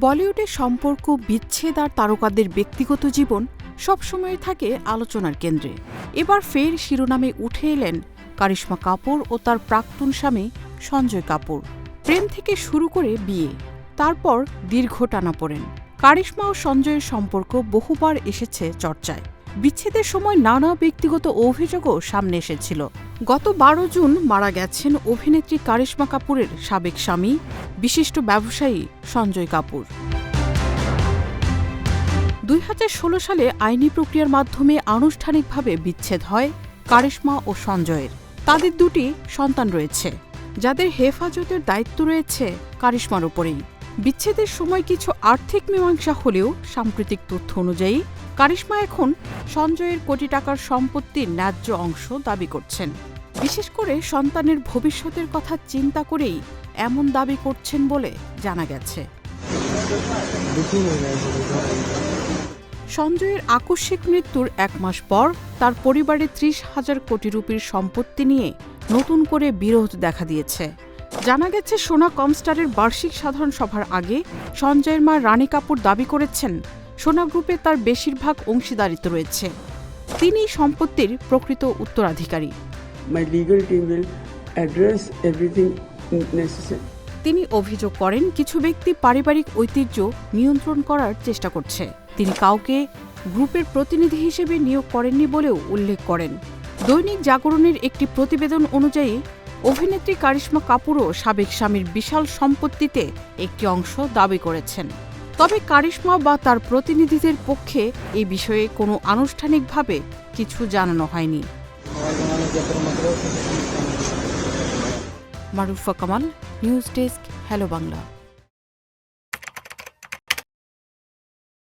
বলিউডের সম্পর্ক বিচ্ছেদ আর তারকাদের ব্যক্তিগত জীবন সবসময় থাকে আলোচনার কেন্দ্রে। এবার ফের শিরোনামে উঠে এলেন কারিশ্মা কাপুর ও তার প্রাক্তন স্বামী সঞ্জয় কাপুর। প্রেম থেকে শুরু করে বিয়ে, তারপর দীর্ঘ টানা পড়েন। কারিশ্মা ও সঞ্জয়ের সম্পর্ক বহুবার এসেছে চর্চায়। বিচ্ছেদের সময় নানা ব্যক্তিগত অভিযোগও সামনে এসেছিল। গত বারো জুন মারা গেছেন অভিনেত্রী কারিশ্মা কাপুরের সাবেক স্বামী, বিশিষ্ট ব্যবসায়ী সঞ্জয় কাপুর। দুই হাজার ষোলো সালে আইনি প্রক্রিয়ার মাধ্যমে আনুষ্ঠানিকভাবে বিচ্ছেদ হয় কারিশ্মা ও সঞ্জয়ের। তাদের দুটি সন্তান রয়েছে, যাদের হেফাজতের দায়িত্ব রয়েছে কারিশ্মার ওপরেই। বিচ্ছেদের সময় কিছু আর্থিক মীমাংসা হলেও সাম্প্রতিক তথ্য অনুযায়ী কারিশ্মা এখন সঞ্জয়ের কোটি টাকার সম্পত্তির ন্যায্য অংশ দাবি করছেন। বিশেষ করে সন্তানের ভবিষ্যতের কথা চিন্তা করেই এমন দাবি করছেন বলে জানা গেছে। সঞ্জয়ের আকস্মিক মৃত্যুর এক মাস পর তার পরিবারে ত্রিশ হাজার কোটি রুপির সম্পত্তি নিয়ে নতুন করে বিরোধ দেখা দিয়েছে। জানা গেছে, সোনা কমস্টারের বার্ষিক সাধারণ সভার আগে সঞ্জয়ের মা রানী কাপুর দাবি করেছেন সোনা গ্রুপে তার বেশিরভাগ অংশীদারিত্ব রয়েছে। তিনি সম্পত্তির প্রকৃত উত্তরাধিকারী. তিনি অভিযোগ করেন কিছু ব্যক্তি পারিবারিক ঐতিহ্য নিয়ন্ত্রণ করার চেষ্টা করছে। তিনি কাউকে গ্রুপের প্রতিনিধি হিসেবে নিয়োগ করেননি বলেও উল্লেখ করেন। দৈনিক জাগরণের একটি প্রতিবেদন অনুযায়ী অভিনেত্রী কারিশ্মা কাপুরও সাবেক স্বামীর বিশাল সম্পত্তিতে একটি অংশ দাবি করেছেন। তবে কারিশ্মা বা তার প্রতিনিধিদের পক্ষে এ বিষয়ে কোনো আনুষ্ঠানিকভাবে কিছু জানানো হয়নি। Marufa Kamal, news desk, hello Bangla.